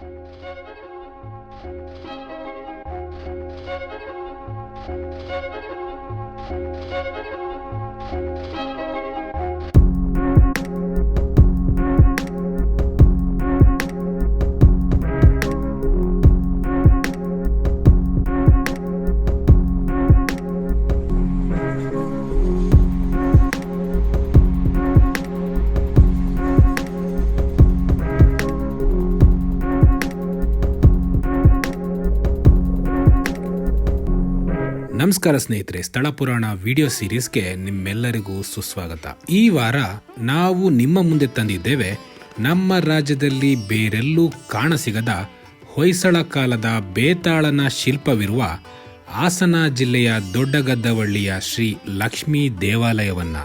Música ನಮಸ್ಕಾರ ಸ್ನೇಹಿತರೆ, ಸ್ಥಳ ಪುರಾಣ ವಿಡಿಯೋ ಸೀರೀಸ್ಗೆ ನಿಮ್ಮೆಲ್ಲರಿಗೂ ಸುಸ್ವಾಗತ. ಈ ವಾರ ನಾವು ನಿಮ್ಮ ಮುಂದೆ ತಂದಿದ್ದೇವೆ ನಮ್ಮ ರಾಜ್ಯದಲ್ಲಿ ಬೇರೆಲ್ಲೂ ಕಾಣಸಿಗದ ಹೊಯ್ಸಳ ಕಾಲದ ಬೇತಾಳನ ಶಿಲ್ಪವಿರುವ ಹಾಸನ ಜಿಲ್ಲೆಯ ದೊಡ್ಡಗದ್ದವಳ್ಳಿಯ ಶ್ರೀ ಲಕ್ಷ್ಮೀ ದೇವಾಲಯವನ್ನ.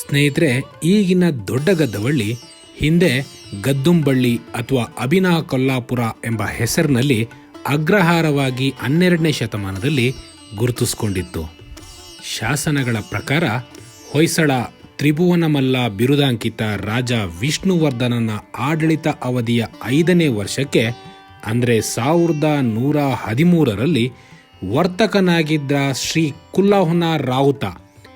ಸ್ನೇಹಿತರೆ, ಈಗಿನ ದೊಡ್ಡಗದ್ದವಳ್ಳಿ ಹಿಂದೆ ಗದ್ದುಂಬಳ್ಳಿ ಅಥವಾ ಅಭಿನಾ ಕೊಲ್ಲಾಪುರ ಎಂಬ ಹೆಸರಿನಲ್ಲಿ ಅಗ್ರಹಾರವಾಗಿ ಹನ್ನೆರಡನೇ ಶತಮಾನದಲ್ಲಿ ಗುರುತಿಸಿಕೊಂಡಿತ್ತು. ಶಾಸನಗಳ ಪ್ರಕಾರ, ಹೊಯ್ಸಳ ತ್ರಿಭುವನಮಲ್ಲ ಬಿರುದಾಂಕಿತ ರಾಜ ವಿಷ್ಣುವರ್ಧನನ ಆಡಳಿತ ಅವಧಿಯ ಐದನೇ ವರ್ಷಕ್ಕೆ, ಅಂದರೆ ಸಾವಿರದ ನೂರ ಹದಿಮೂರರಲ್ಲಿ ವರ್ತಕನಾಗಿದ್ದ ಶ್ರೀ ಕುಲ್ಲಹುನ ರಾವುತ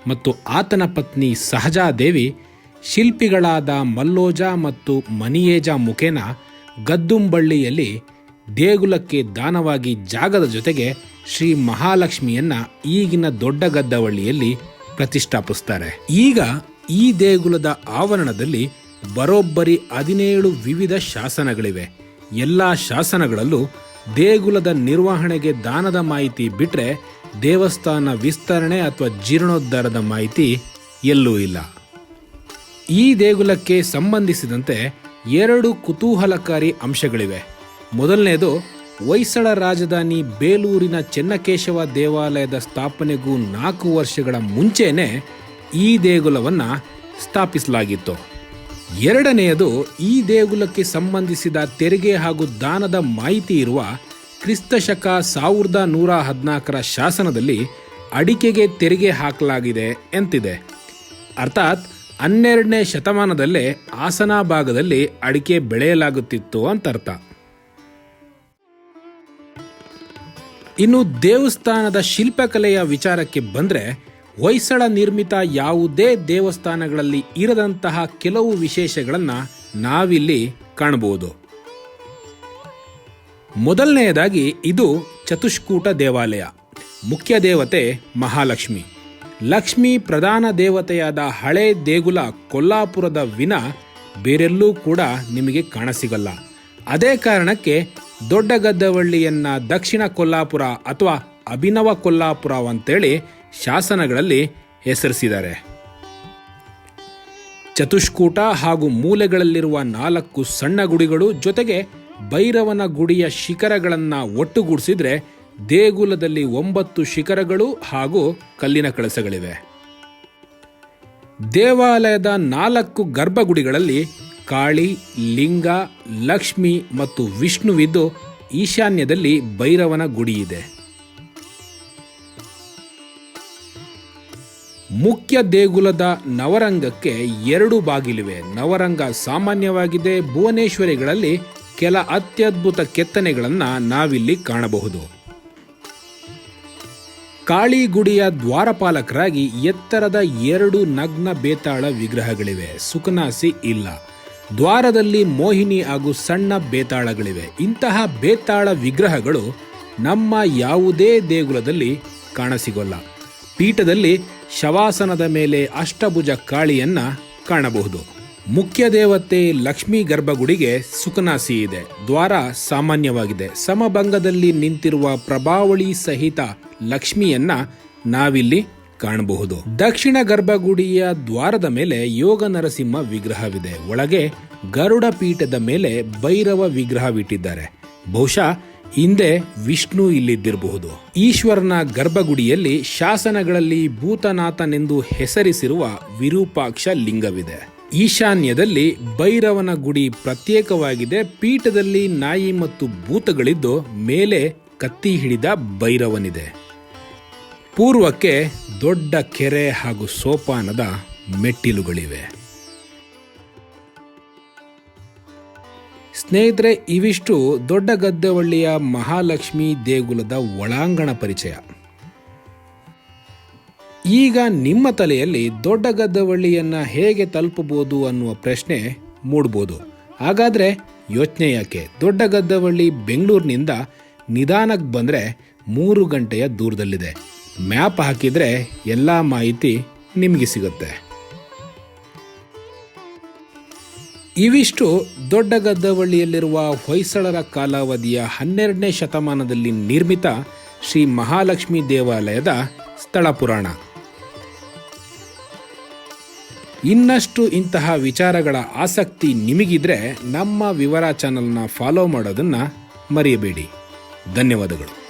ಮತ್ತು ಆತನ ಪತ್ನಿ ಸಹಜಾದೇವಿ, ಶಿಲ್ಪಿಗಳಾದ ಮಲ್ಲೋಜ ಮತ್ತು ಮನಿಯೇಜ ಮುಖೇನ ಗದ್ದುಂಬಳ್ಳಿಯಲ್ಲಿ ದೇಗುಲಕ್ಕೆ ದಾನವಾಗಿ ಜಾಗದ ಜೊತೆಗೆ ಶ್ರೀ ಮಹಾಲಕ್ಷ್ಮಿಯನ್ನ ಈಗಿನ ದೊಡ್ಡ ಗದ್ದವಳ್ಳಿಯಲ್ಲಿ ಪ್ರತಿಷ್ಠಾಪಿಸ್ತಾರೆ. ಈಗ ಈ ದೇಗುಲದ ಆವರಣದಲ್ಲಿ ಬರೋಬ್ಬರಿ ಹದಿನೇಳು ವಿವಿಧ ಶಾಸನಗಳಿವೆ. ಎಲ್ಲ ಶಾಸನಗಳಲ್ಲೂ ದೇಗುಲದ ನಿರ್ವಹಣೆಗೆ ದಾನದ ಮಾಹಿತಿ ಬಿಟ್ರೆ ದೇವಸ್ಥಾನ ವಿಸ್ತರಣೆ ಅಥವಾ ಜೀರ್ಣೋದ್ಧಾರದ ಮಾಹಿತಿ ಎಲ್ಲೂ ಇಲ್ಲ. ಈ ದೇಗುಲಕ್ಕೆ ಸಂಬಂಧಿಸಿದಂತೆ ಎರಡು ಕುತೂಹಲಕಾರಿ ಅಂಶಗಳಿವೆ. ಮೊದಲನೆಯದು, ಹೊಯ್ಸಳ ರಾಜಧಾನಿ ಬೇಲೂರಿನ ಚೆನ್ನಕೇಶವ ದೇವಾಲಯದ ಸ್ಥಾಪನೆಗೂ ನಾಲ್ಕು ವರ್ಷಗಳ ಮುಂಚೆನೆ ಈ ದೇಗುಲವನ್ನು ಸ್ಥಾಪಿಸಲಾಗಿತ್ತು. ಎರಡನೆಯದು, ಈ ದೇಗುಲಕ್ಕೆ ಸಂಬಂಧಿಸಿದ ತೆರಿಗೆ ಹಾಗೂ ದಾನದ ಮಾಹಿತಿ ಇರುವ ಕ್ರಿಸ್ತಶಕ ಸಾವಿರದ ನೂರ ಹದಿನಾಲ್ಕರ ಶಾಸನದಲ್ಲಿ ಅಡಿಕೆಗೆ ತೆರಿಗೆ ಹಾಕಲಾಗಿದೆ ಎಂತಿದೆ. ಅರ್ಥಾತ್, ಹನ್ನೆರಡನೇ ಶತಮಾನದಲ್ಲೇ ಹಾಸನ ಭಾಗದಲ್ಲಿ ಅಡಿಕೆ ಬೆಳೆಯಲಾಗುತ್ತಿತ್ತು ಅಂತ ಅರ್ಥ ಇನ್ನು ದೇವಸ್ಥಾನದ ಶಿಲ್ಪಕಲೆಯ ವಿಚಾರಕ್ಕೆ ಬಂದರೆ ಹೊಯ್ಸಳ ನಿರ್ಮಿತ ಯಾವುದೇ ದೇವಸ್ಥಾನಗಳಲ್ಲಿ ಇರದಂತಹ ಕೆಲವು ವಿಶೇಷಗಳನ್ನು ನಾವಿಲ್ಲಿ ಕಾಣಬಹುದು. ಮೊದಲನೆಯದಾಗಿ ಇದು ಚತುಷ್ಕೂಟ ದೇವಾಲಯ, ಮುಖ್ಯ ದೇವತೆ ಮಹಾಲಕ್ಷ್ಮಿ. ಲಕ್ಷ್ಮಿ ಪ್ರಧಾನ ದೇವತೆಯಾದ ಹಳೆ ದೇಗುಲ ಕೊಲ್ಲಾಪುರದ ವಿನ ಬೇರೆಲ್ಲೂ ಕೂಡ ನಿಮಗೆ ಕಾಣಸಿಗಲ್ಲ. ಅದೇ ಕಾರಣಕ್ಕೆ ದೊಡ್ಡ ಗದ್ದವಳ್ಳಿಯನ್ನ ದಕ್ಷಿಣ ಕೊಲ್ಲಾಪುರ ಅಥವಾ ಅಭಿನವ ಕೊಲ್ಲಾಪುರ ಅಂತೇಳಿ ಶಾಸನಗಳಲ್ಲಿ ಹೆಸರಿಸಿದ್ದಾರೆ. ಚತುಷ್ಕೂಟ ಹಾಗೂ ಮೂಲೆಗಳಲ್ಲಿರುವ ನಾಲ್ಕು ಸಣ್ಣ ಗುಡಿಗಳು ಜೊತೆಗೆ ಭೈರವನ ಗುಡಿಯ ಶಿಖರಗಳನ್ನು ಒಟ್ಟುಗೂಡಿಸಿದ್ರೆ ದೇಗುಲದಲ್ಲಿ ಒಂಬತ್ತು ಶಿಖರಗಳು ಹಾಗೂ ಕಲ್ಲಿನ ಕಳಸಗಳಿವೆ. ದೇವಾಲಯದ ನಾಲ್ಕು ಗರ್ಭಗುಡಿಗಳಲ್ಲಿ ಕಾಳಿ, ಲಿಂಗ, ಲಕ್ಷ್ಮಿ ಮತ್ತು ವಿಷ್ಣುವಿದ್ದು ಈಶಾನ್ಯದಲ್ಲಿ ಭೈರವನ ಗುಡಿಯಿದೆ. ಮುಖ್ಯ ದೇಗುಲದ ನವರಂಗಕ್ಕೆ ಎರಡು ಬಾಗಿಲಿವೆ. ನವರಂಗ ಸಾಮಾನ್ಯವಾಗಿದೆ. ಭುವನೇಶ್ವರಿಗಳಲ್ಲಿ ಕೆಲ ಅತ್ಯದ್ಭುತ ಕೆತ್ತನೆಗಳನ್ನು ನಾವಿಲ್ಲಿ ಕಾಣಬಹುದು. ಕಾಳಿ ಗುಡಿಯ ದ್ವಾರಪಾಲಕರಾಗಿ ಎತ್ತರದ ಎರಡು ನಗ್ನ ಬೇತಾಳ ವಿಗ್ರಹಗಳಿವೆ. ಸುಕನಾಸಿ ಇಲ್ಲ. ದ್ವಾರದಲ್ಲಿ ಮೋಹಿನಿ ಹಾಗೂ ಸಣ್ಣ ಬೇತಾಳಗಳಿವೆ. ಇಂತಹ ಬೇತಾಳ ವಿಗ್ರಹಗಳು ನಮ್ಮ ಯಾವುದೇ ದೇಗುಲದಲ್ಲಿ ಕಾಣಸಿಗೊಲ್ಲ. ಪೀಠದಲ್ಲಿ ಶವಾಸನದ ಮೇಲೆ ಅಷ್ಟಭುಜ ಕಾಳಿಯನ್ನ ಕಾಣಬಹುದು. ಮುಖ್ಯ ದೇವತೆ ಲಕ್ಷ್ಮೀ ಗರ್ಭಗುಡಿಗೆ ಸುಖನಾಸಿ ಇದೆ. ದ್ವಾರ ಸಾಮಾನ್ಯವಾಗಿದೆ. ಸಮಭಂಗದಲ್ಲಿ ನಿಂತಿರುವ ಪ್ರಭಾವಳಿ ಸಹಿತ ಲಕ್ಷ್ಮಿಯನ್ನ ನಾವಿಲ್ಲಿ ಕಾಣಬಹುದು. ದಕ್ಷಿಣ ಗರ್ಭಗುಡಿಯ ದ್ವಾರದ ಮೇಲೆ ಯೋಗ ನರಸಿಂಹ ವಿಗ್ರಹವಿದೆ. ಒಳಗೆ ಗರುಡ ಪೀಠದ ಮೇಲೆ ಭೈರವ ವಿಗ್ರಹವಿಟ್ಟಿದ್ದಾರೆ. ಬಹುಶಃ ಹಿಂದೆ ವಿಷ್ಣು ಇಲ್ಲಿದ್ದಿರಬಹುದು. ಈಶ್ವರನ ಗರ್ಭಗುಡಿಯಲ್ಲಿ ಶಾಸನಗಳಲ್ಲಿ ಭೂತನಾಥನೆಂದು ಹೆಸರಿಸಿರುವ ವಿರೂಪಾಕ್ಷ ಲಿಂಗವಿದೆ. ಈಶಾನ್ಯದಲ್ಲಿ ಭೈರವನ ಗುಡಿ ಪ್ರತ್ಯೇಕವಾಗಿದೆ. ಪೀಠದಲ್ಲಿ ನಾಯಿ ಮತ್ತು ಭೂತಗಳಿದ್ದು ಮೇಲೆ ಕತ್ತಿ ಹಿಡಿದ ಭೈರವನಿದೆ. ಪೂರ್ವಕ್ಕೆ ದೊಡ್ಡ ಕೆರೆ ಹಾಗೂ ಸೋಪಾನದ ಮೆಟ್ಟಿಲುಗಳಿವೆ. ಸ್ನೇಹಿತರೆ, ಇವಿಷ್ಟು ದೊಡ್ಡ ಗದ್ದೆವಳ್ಳಿಯ ಮಹಾಲಕ್ಷ್ಮಿ ದೇಗುಲದ ಒಳಾಂಗಣ ಪರಿಚಯ. ಈಗ ನಿಮ್ಮ ತಲೆಯಲ್ಲಿ ದೊಡ್ಡ ಗದ್ದವಳ್ಳಿಯನ್ನು ಹೇಗೆ ತಲುಪಬಹುದು ಅನ್ನುವ ಪ್ರಶ್ನೆ ಮೂಡ್ಬೋದು. ಹಾಗಾದರೆ ಯೋಚನೆ ಯಾಕೆ? ದೊಡ್ಡ ಗದ್ದವಳ್ಳಿ ಬೆಂಗಳೂರಿನಿಂದ ನಿಧಾನಕ್ಕೆ ಬಂದರೆ ಮೂರು ಗಂಟೆಯ ದೂರದಲ್ಲಿದೆ. ಮ್ಯಾಪ್ ಹಾಕಿದರೆ ಎಲ್ಲ ಮಾಹಿತಿ ನಿಮಗೆ ಸಿಗುತ್ತೆ. ಇವಿಷ್ಟು ದೊಡ್ಡ ಗದ್ದವಳ್ಳಿಯಲ್ಲಿರುವ ಹೊಯ್ಸಳರ ಕಾಲಾವಧಿಯ ಹನ್ನೆರಡನೇ ಶತಮಾನದಲ್ಲಿ ನಿರ್ಮಿತ ಶ್ರೀ ಮಹಾಲಕ್ಷ್ಮಿ ದೇವಾಲಯದ ಸ್ಥಳ ಪುರಾಣ. ಇನ್ನಷ್ಟು ಇಂತಹ ವಿಚಾರಗಳ ಆಸಕ್ತಿ ನಿಮಗಿದ್ರೆ ನಮ್ಮ ವಿವರ ಚಾನಲ್ನ ಫಾಲೋ ಮಾಡೋದನ್ನು ಮರೆಯಬೇಡಿ. ಧನ್ಯವಾದಗಳು.